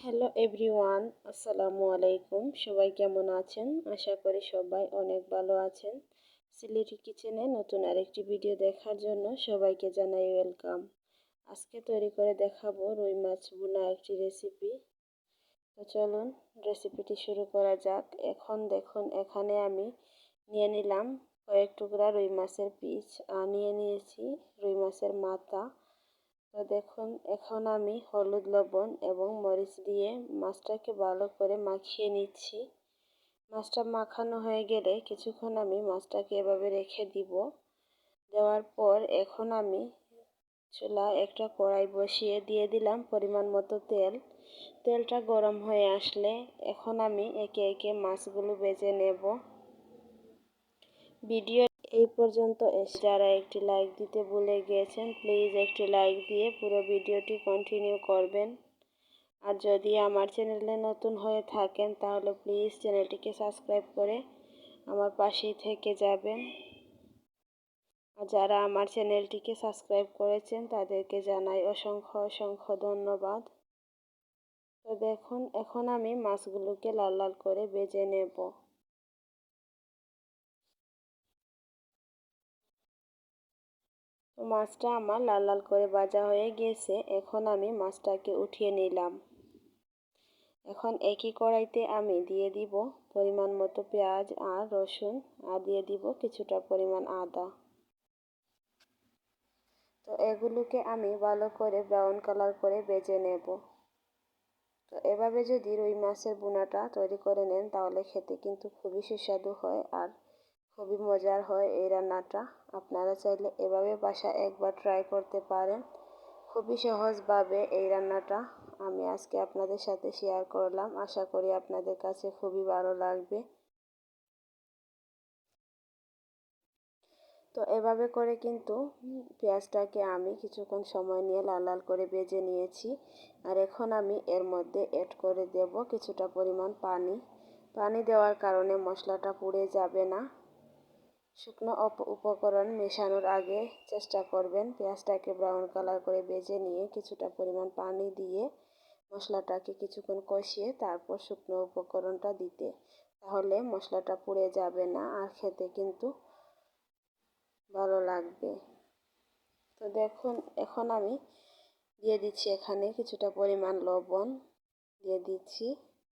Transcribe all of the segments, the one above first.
Hello everyone আসসালামু আলাইকুম। সবাই কেমন আছেন? আশা করি সবাই অনেক ভালো আছেন। সিলেটি কিচেনে নতুন আরেকটি ভিডিও দেখার জন্য সবাইকে জানাই ওয়েলকাম আজকে তৈরি করে দেখাবো রুই মাছ বোনা একটি রেসিপি তো চলুন রেসিপিটি শুরু করা যাক। এখন দেখুন, এখানে আমি নিয়ে নিলাম কয়েক টুকরা রুই মাছের পিস আর নিয়ে নিয়েছি রুই মাছের মাথা। তো দেখুন, এখন আমি হলুদ লবণ এবং মরিচ দিয়ে মাছটাকে ভালো করে মাখিয়ে নিচ্ছি। মাছটা মাখানো হয়ে গেলে কিছুক্ষণ আমি মাছটাকে এভাবে রেখে দিব। দেওয়ার পর এখন আমি চুলা একটা কড়াই বসিয়ে দিয়ে দিলাম পরিমাণ মতো তেল। তেলটা গরম হয়ে আসলে এখন আমি একে একে মাছগুলো বেজে নেব। ভিডিও এই পর্যন্ত এসে যারা একটি লাইক দিতে ভুলে গিয়েছেন প্লিজ একটি লাইক দিয়ে পুরো ভিডিওটি কন্টিনিউ করবেন। আর যদি আমার চ্যানেলে নতুন হয়ে থাকেন, তাহলে প্লিজ চ্যানেলটিকে সাবস্ক্রাইব করে আমার পাশেই থেকে যাবেন। আর যারা আমার চ্যানেলটিকে সাবস্ক্রাইব করেছেন, তাদেরকে জানাই অসংখ্য অসংখ্য ধন্যবাদ। তো দেখুন, এখন আমি মাছগুলোকে লাল লাল করে বেজে নেব। মাছটা আমার লাল লাল করে ভাজা হয়ে গিয়েছে এখন আমি মাছটাকে উঠিয়ে নিলাম। এখন একই কড়াইতে আমি দিয়ে দিব পরিমাণ মতো পেঁয়াজ আর রসুন, আর দিয়ে দিব কিছুটা পরিমাণ আদা। তো এগুলোকে আমি ভালো করে ব্রাউন কালার করে বেজে নেব। তো এভাবে যদি রুই মাছের বোনাটা তৈরি করে নেন, তাহলে খেতে কিন্তু খুবই সুস্বাদু হয়। আর খুবই মজার হয় এই রান্নাটা। আপনারা চাইলে এভাবে বাসা একবার ট্রাই করতে পারেন। খুবই সহজভাবে এই রান্নাটা আমি আজকে আপনাদের সাথে শেয়ার করলাম। আশা করি আপনাদের কাছে খুবই ভালো লাগবে। তো এভাবে করে কিন্তু পেঁয়াজটাকে আমি কিছুক্ষণ সময় নিয়ে লাল লাল করে বেজে নিয়েছি। আর এখন আমি এর মধ্যে অ্যাড করে দেব কিছুটা পরিমাণ পানি। পানি দেওয়ার কারণে মশলাটা পুড়ে যাবে না। শুকনো উপকরণ মেশানোর আগে চেষ্টা করবেন পেঁয়াজটাকে ব্রাউন কালার করে বেজে নিয়ে কিছুটা পরিমাণ পানি দিয়ে মশলাটাকে কিছুক্ষণ কষিয়ে তারপর শুকনো উপকরণটা দিতে। তাহলে মশলাটা পুড়ে যাবে না আর খেতে কিন্তু ভালো লাগবে। তো দেখুন, এখন আমি দিয়ে দিচ্ছি এখানে কিছুটা পরিমাণ লবণ, দিয়ে দিচ্ছি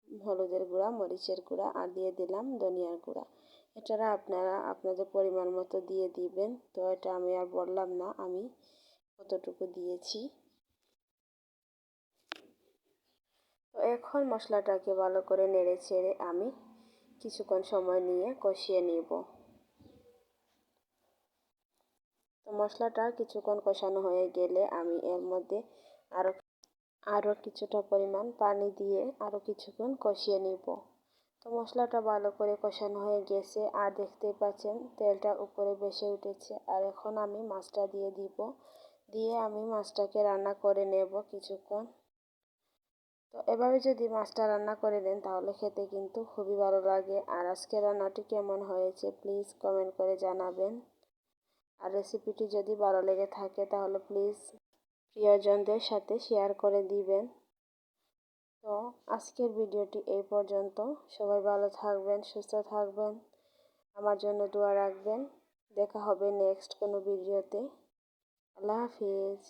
হলুদের গুঁড়া, মরিচের গুঁড়া আর দিয়ে দিলাম ধনিয়ার গুঁড়া। এটারা আপনারা আপনাদের পরিমাণ মতো দিয়ে দিবেন। তো এটা আমি আর বললাম না, আমি কতটুকু দিয়েছি। তো এখন মশলাটাকে ভালো করে নেড়ে ছেড়ে আমি কিছুক্ষণ সময় নিয়ে কষিয়ে নিব। তো মশলাটা কিছুক্ষণ কষানো হয়ে গেলে আমি এর মধ্যে আরও আরও কিছুটা পরিমাণ পানি দিয়ে আরও কিছুক্ষণ কষিয়ে নিব। তো মশলাটা ভালো করে কষানো হয়ে গেছে, আর দেখতেই পাচ্ছেন তেলটা উপরে বেসে উঠেছে। আর এখন আমি মাছটা দিয়ে দিব। দিয়ে আমি মাছটাকে রান্না করে নেব কিছুক্ষণ। তো এভাবে যদি মাছটা রান্না করে দেন, তাহলে খেতে কিন্তু খুবই ভালো লাগে। আর আজকে রান্নাটি কেমন হয়েছে, প্লিজ কমেন্ট করে জানাবেন। আর রেসিপিটি যদি ভালো লেগে থাকে, তাহলে প্লিজ প্রিয়জনদের সাথে শেয়ার করে দিবেন। তো আজকের ভিডিওটি এই পর্যন্ত। সবাই ভালো থাকবেন, সুস্থ থাকবেন। আমার জন্য দোয়া রাখবেন। দেখা হবে নেক্সট কোনো ভিডিওতে। আল্লাহ হাফিজ।